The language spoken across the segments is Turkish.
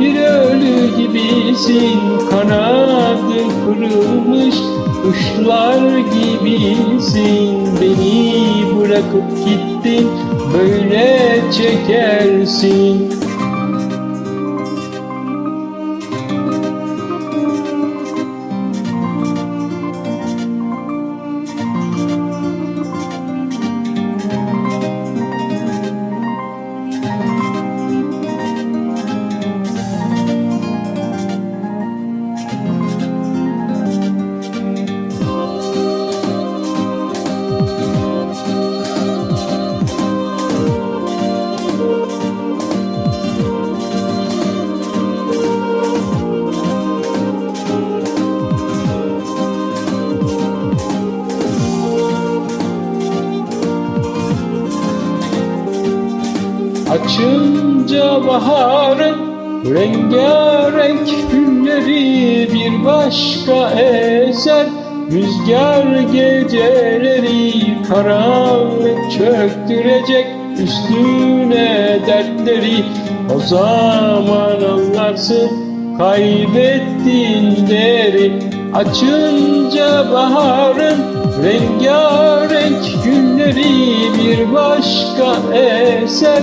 Bir ölü gibisin Kanadı kırılmış Kuşlar gibisin. Beni bırakıp gittin Böyle çekersin Açınca baharın rengarenk gülleri bir başka eser. Rüzgar geceleri karanlık çöktürecek üstüne dertleri. O zaman anlarsın kaybettin deri Açınca baharın rengarenk günleri bir başka eser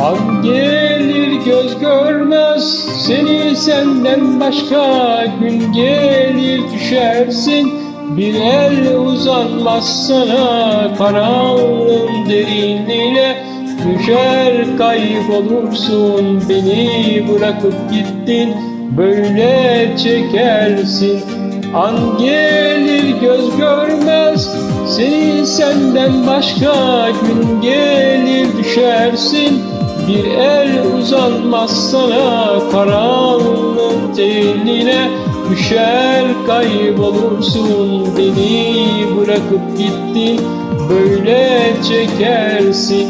An gelir göz görmez. Seni senden başka gün gelir düşersin. Bir el uzanmaz sana karanlığın derinliğine. Düşer kaybolursun beni bırakıp gittin. Böyle çekersin. An gelir göz görmez. Seni senden başka gün gelir düşersin bir el uzanmaz sana karanlığın teline Düşer kaybolursun. Beni bırakıp gittin Böyle çekersin